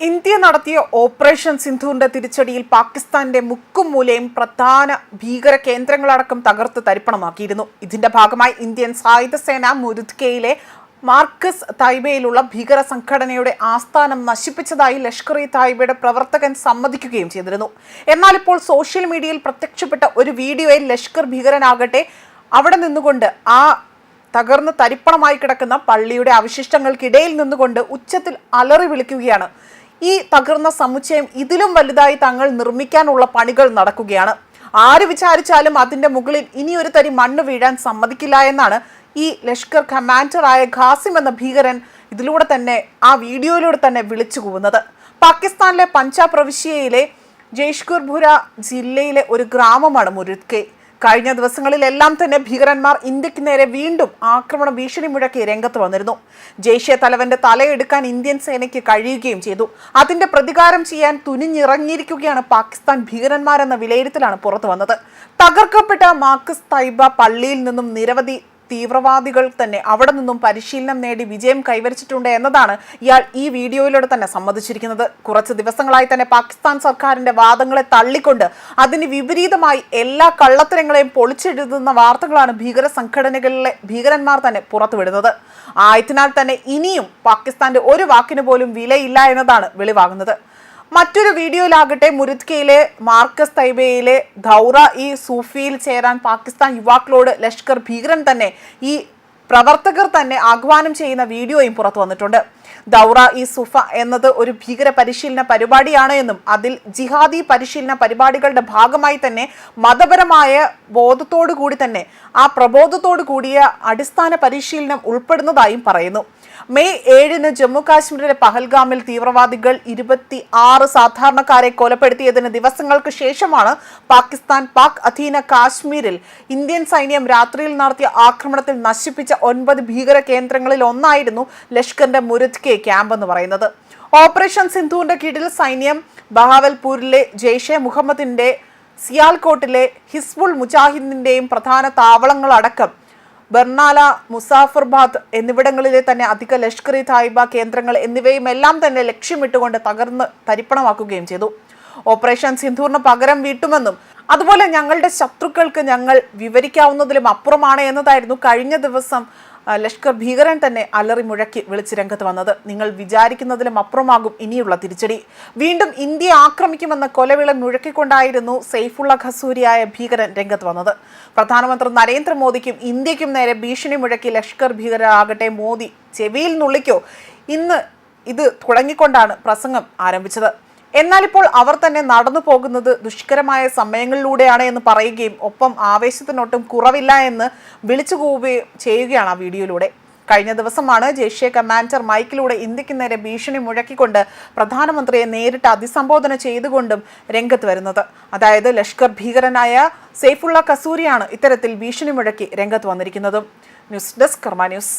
India നടത്തിയ operation സിന്ധുവിന്റെ തിരിച്ചടിയിൽ പാകിസ്ഥാന്റെ മുക്കും മൂലയും പ്രധാന ഭീകര കേന്ദ്രങ്ങളടക്കം തകർത്ത് തരിപ്പണമാക്കിയിരുന്നു. ഇതിന്റെ ഭാഗമായി ഇന്ത്യൻ സായുധ സേന മുരുദ്കയിലെ മാർക്കസ് തായ്ബയിലുള്ള ഭീകര സംഘടനയുടെ ആസ്ഥാനം നശിപ്പിച്ചതായി ലഷ്കർ ഇ തായ്ബയുടെ പ്രവർത്തകൻ സമ്മതിക്കുകയും ചെയ്തിരുന്നു. എന്നാൽ ഇപ്പോൾ സോഷ്യൽ മീഡിയയിൽ പ്രത്യക്ഷപ്പെട്ട ഒരു വീഡിയോയിൽ ലഷ്കർ ഭീകരനാകട്ടെ അവിടെ നിന്നുകൊണ്ട് ആ തകർന്ന് തരിപ്പണമായി കിടക്കുന്ന പള്ളിയുടെ അവശിഷ്ടങ്ങൾക്കിടയിൽ നിന്നുകൊണ്ട് ഉച്ചത്തിൽ അലറി വിളിക്കുകയാണ്. ഈ തകർന്ന സമുച്ചയം ഇതിലും വലുതായി തങ്ങൾ നിർമ്മിക്കാനുള്ള പണികൾ നടക്കുകയാണ്. ആര് വിചാരിച്ചാലും അതിന്റെ മുകളിൽ ഇനി ഒരു തരി മണ്ണ് വീഴാൻ സമ്മതിക്കില്ല എന്നാണ് ഈ ലഷ്കർ കമാൻഡറായ ഖാസിം എന്ന ഭീകരൻ ഇതിലൂടെ തന്നെ ആ വീഡിയോയിലൂടെ തന്നെ വിളിച്ചു കൂവുന്നത്. പാകിസ്ഥാനിലെ പഞ്ചാബ് പ്രവിശ്യയിലെ ജയ്ഷ്കുർപുര ജില്ലയിലെ ഒരു ഗ്രാമമാണ് മുരുദ്കെ. കഴിഞ്ഞ ദിവസങ്ങളിലെല്ലാം തന്നെ ഭീകരന്മാർ ഇന്ത്യയ്ക്ക് നേരെ വീണ്ടും ആക്രമണ ഭീഷണി മുഴക്കി രംഗത്ത് വന്നിരുന്നു. ജയ്ഷെ തലവന്റെ തലയെടുക്കാൻ ഇന്ത്യൻ സേനയ്ക്ക് കഴിയുകയും ചെയ്തു. അതിന്റെ പ്രതികാരം ചെയ്യാൻ തുനിഞ്ഞിറങ്ങിയിരിക്കുകയാണ് പാകിസ്ഥാൻ ഭീകരന്മാരെന്ന വിലയിരുത്തലാണ് പുറത്തു വന്നത് തകർക്കപ്പെട്ട മാർക്കസ് തൈബ പള്ളിയിൽ നിന്നും നിരവധി തീവ്രവാദികൾ തന്നെ അവിടെ നിന്നും പരിശീലനം നേടി വിജയം കൈവരിച്ചിട്ടുണ്ട് എന്നതാണ് ഇയാൾ ഈ വീഡിയോയിലൂടെ തന്നെ സമ്മതിച്ചിരിക്കുന്നത്. കുറച്ച് ദിവസങ്ങളായി തന്നെ പാകിസ്ഥാൻ സർക്കാരിന്റെ വാദങ്ങളെ തള്ളിക്കൊണ്ട് അതിന് വിപരീതമായി എല്ലാ കള്ളത്തരങ്ങളെയും പൊളിച്ചെഴുതുന്ന വാർത്തകളാണ് ഭീകര സംഘടനകളിലെ ഭീകരന്മാർ തന്നെ പുറത്തുവിടുന്നത്. ആയതിനാൽ തന്നെ ഇനിയും പാകിസ്ഥാന്റെ ഒരു വാക്കിന് പോലും വിലയില്ല എന്നതാണ് വെളിവാകുന്നത്. മറ്റൊരു വീഡിയോയിലാകട്ടെ മുരുദ്കയിലെ മാർക്കസ് തൈബയിലെ ധൗറ ഈ സൂഫിയിൽ ചേരാൻ പാകിസ്ഥാൻ യുവാക്കളോട് ലഷ്കർ ഭീകരൻ തന്നെ ഈ പ്രവർത്തകർ തന്നെ ആഹ്വാനം ചെയ്യുന്ന വീഡിയോയും പുറത്തു വന്നിട്ടുണ്ട്. ദൗറ ഇ സുഫ എന്നത് ഒരു ഭീകര പരിശീലന പരിപാടിയാണ് എന്നും അതിൽ ജിഹാദി പരിശീലന പരിപാടികളുടെ ഭാഗമായി തന്നെ മതപരമായ ബോധത്തോടു കൂടി തന്നെ ആ പ്രബോധത്തോടു കൂടിയ അടിസ്ഥാന പരിശീലനം ഉൾപ്പെടുന്നതായും പറയുന്നു. മെയ് ഏഴിന് ജമ്മു കാശ്മീരിലെ പഹൽഗാമിൽ തീവ്രവാദികൾ ഇരുപത്തി ആറ് സാധാരണക്കാരെ കൊലപ്പെടുത്തിയതിന് ദിവസങ്ങൾക്ക് ശേഷമാണ് പാകിസ്ഥാൻ പാക് അധീന കാശ്മീരിൽ ഇന്ത്യൻ സൈന്യം രാത്രിയിൽ നടത്തിയ ആക്രമണത്തിൽ നശിപ്പിച്ച ഒൻപത് ഭീകര കേന്ദ്രങ്ങളിൽ ഒന്നായിരുന്നു ലഷ്കറിന്റെ മുരുദ്കെ ക്യാമ്പ് എന്ന് പറയുന്നത്. ഓപ്പറേഷൻ സിന്ധുവിന്റെ കീഴിൽ സൈന്യം ബഹാവൽപൂരിലെ ജെയ്ഷെ മുഹമ്മദിന്റെ സിയാൽകോട്ടിലെ ഹിസ്ബുൾ മുജാഹിദിന്റെയും പ്രധാന താവളങ്ങളടക്കം ബർണാല മുസാഫർബാദ് എന്നിവിടങ്ങളിലെ തന്നെ അധിക ലഷ്കർ ഇ തായിബ കേന്ദ്രങ്ങൾ എന്നിവയും എല്ലാം തന്നെ ലക്ഷ്യമിട്ടുകൊണ്ട് തകർന്ന് തരിപ്പണമാക്കുകയും ചെയ്തു. ഓപ്പറേഷൻ സിന്ധൂറിന് പകരം വീട്ടുമെന്നും അതുപോലെ ഞങ്ങളുടെ ശത്രുക്കൾക്ക് ഞങ്ങൾ വിവരിക്കാവുന്നതിലും അപ്പുറമാണ് എന്നതായിരുന്നു കഴിഞ്ഞ ദിവസം ലഷ്കർ ഭീകരൻ തന്നെ അലറി മുഴക്കി വിളിച്ച് രംഗത്ത് വന്നത്. നിങ്ങൾ വിചാരിക്കുന്നതിലും അപ്പുറമാകും ഇനിയുള്ള തിരിച്ചടി. വീണ്ടും ഇന്ത്യ ആക്രമിക്കുമെന്ന കൊലവിള മുഴക്കിക്കൊണ്ടായിരുന്നു സെയ്ഫുള്ള ഖസൂരിയായ ഭീകരൻ രംഗത്ത് വന്നത്. പ്രധാനമന്ത്രി നരേന്ദ്രമോദിക്കും ഇന്ത്യക്കും നേരെ ഭീഷണി മുഴക്കി ലഷ്കർ ഭീകരരാകട്ടെ മോദി ചെവിയിൽ നുള്ളിക്കോ. ഇന്ന് ഇത് തുടങ്ങിക്കൊണ്ടാണ് പ്രസംഗം ആരംഭിച്ചത്. എന്നാൽ ഇപ്പോൾ അവർ തന്നെ നടന്നു പോകുന്നത് ദുഷ്കരമായ സമയങ്ങളിലൂടെയാണ് എന്ന് പറയുകയും ഒപ്പം ആവേശത്തിനൊട്ടും കുറവില്ല എന്ന് വിളിച്ചു പോവുകയും ചെയ്യുകയാണ് ആ വീഡിയോയിലൂടെ. കഴിഞ്ഞ ദിവസമാണ് ജെയ്ഷെ കമാൻഡർ മൈക്കിലൂടെ ഇന്ത്യയ്ക്ക് നേരെ ഭീഷണി മുഴക്കിക്കൊണ്ട് പ്രധാനമന്ത്രിയെ നേരിട്ട് അഭിസംബോധന ചെയ്തുകൊണ്ടും രംഗത്ത് വരുന്നത്. അതായത് ലഷ്കർ ഭീകരനായ സെയ്ഫുള്ള കസൂരിയാണ് ഇത്തരത്തിൽ ഭീഷണി മുഴക്കി രംഗത്ത് വന്നിരിക്കുന്നതും. News desk Karma news.